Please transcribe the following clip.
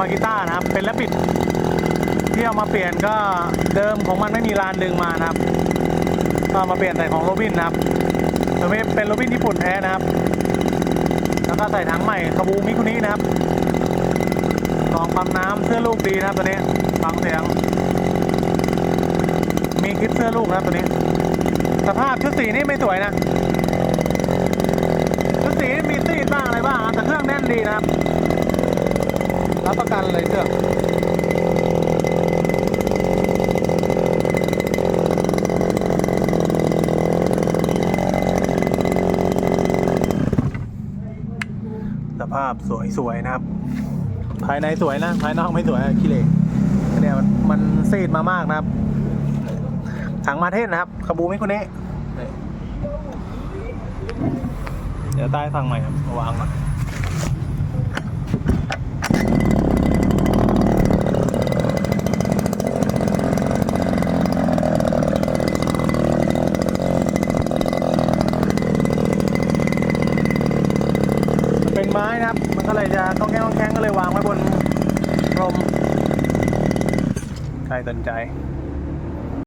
มากีตานะครับ เป็นแลปิดที่เอามาเปลี่ยนก็เดิมของมันไม่มีลานดึงมานะครับ ก็มาเปลี่ยนใส่ของโรบินนะครับตัวนี้เป็นโรบินญี่ปุ่นแท้นะครับ แล้วก็ใส่ถังใหม่คาบูมิคุนินะครับกรองปั๊มน้ำเสื้อลูกดีนะครับตัวนี้ฟังเสียง มีคลิปเสื้อลูกนะครับตัวนี้ สภาพชุดสีนี่ไม่สวยนะ ชุดสีมีซีดบ้างอะไรบ้างครับแต่เครื่องแน่นดีนะครับ รับประกันเลยเครื่องสภาพสวยๆนะครับ ภายในสวยนะ ภายนอกไม่สวยขี้เหร่เนี่ยมันมันซีดมามากนะครับ ถังมาเทศนะครับขบูมิคุเนะนี่เดี๋ยวใต้สั่งใหม่ครับมาวางก่อนมันเป็น ไม้นะครับ มันก็เลยจะต้องแข็งต้องแข็งก็เลยวางไว้บนพรมใครสนใจ